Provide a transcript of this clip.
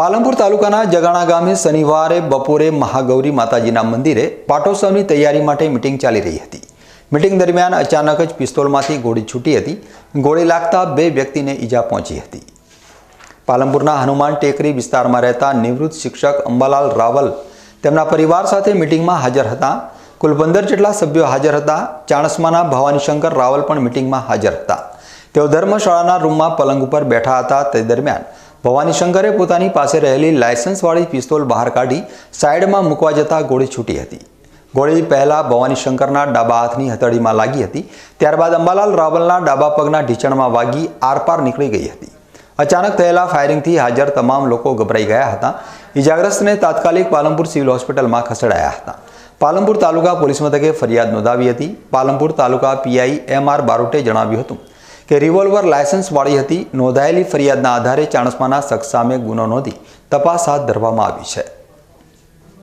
પાલનપુર તાલુકાના જગાણા ગામે શનિવારે બપોરે મહાગૌરી માતાજીના મંદિરે પાટોત્સવની તૈયારી માટે મિટિંગ ચાલી રહી હતી. મિટિંગ દરમિયાન અચાનક જ પિસ્તોલમાંથી ગોળી છૂટી હતી. ગોળી લાગતા બે વ્યક્તિને ઈજા પહોંચી હતી. પાલનપુરના હનુમાન ટેકરી વિસ્તારમાં રહેતા નિવૃત્ત શિક્ષક અંબાલાલ રાવલ તેમના પરિવાર સાથે મિટિંગમાં હાજર હતા. કુલ પંદર જેટલા સભ્યો હાજર હતા. ચાણસમાના ભવાનીશંકર રાવલ પણ મિટિંગમાં હાજર હતા. તેઓ ધર્મશાળાના રૂમમાં પલંગ ઉપર બેઠા હતા. તે દરમિયાન ભવાનીશંકરે પોતાની પાસે રહેલી લાયસન્સવાળી પિસ્તોલ બહાર કાઢી સાઈડમાં મૂકવા જતાં ગોળી છૂટી હતી. ગોળી પહેલાં ભવાની શંકરના ડાબા હાથની હથેળીમાં લાગી હતી, ત્યારબાદ અંબાલાલ રાવલના ડાબા પગના ઢીંચણમાં વાગી આરપાર નીકળી ગઈ હતી. અચાનક થયેલા ફાયરિંગથી હાજર તમામ લોકો ગભરાઈ ગયા હતા. ઇજાગ્રસ્તને તાત્કાલિક પાલનપુર સિવિલ હોસ્પિટલમાં ખસેડાયા હતા. પાલનપુર તાલુકા પોલીસ મથકે ફરિયાદ નોંધાવી હતી. Palanpur taluka PI M R બારોટે જણાવ્યું હતું. કે રિવોલ્વર લાયસન્સવાળી હતી, નોંધાયેલી ફરિયાદના આધારે ચાણસ્માના શખ્સ સામે ગુનો નોંધી તપાસ હાથ ધરવામાં આવી છે.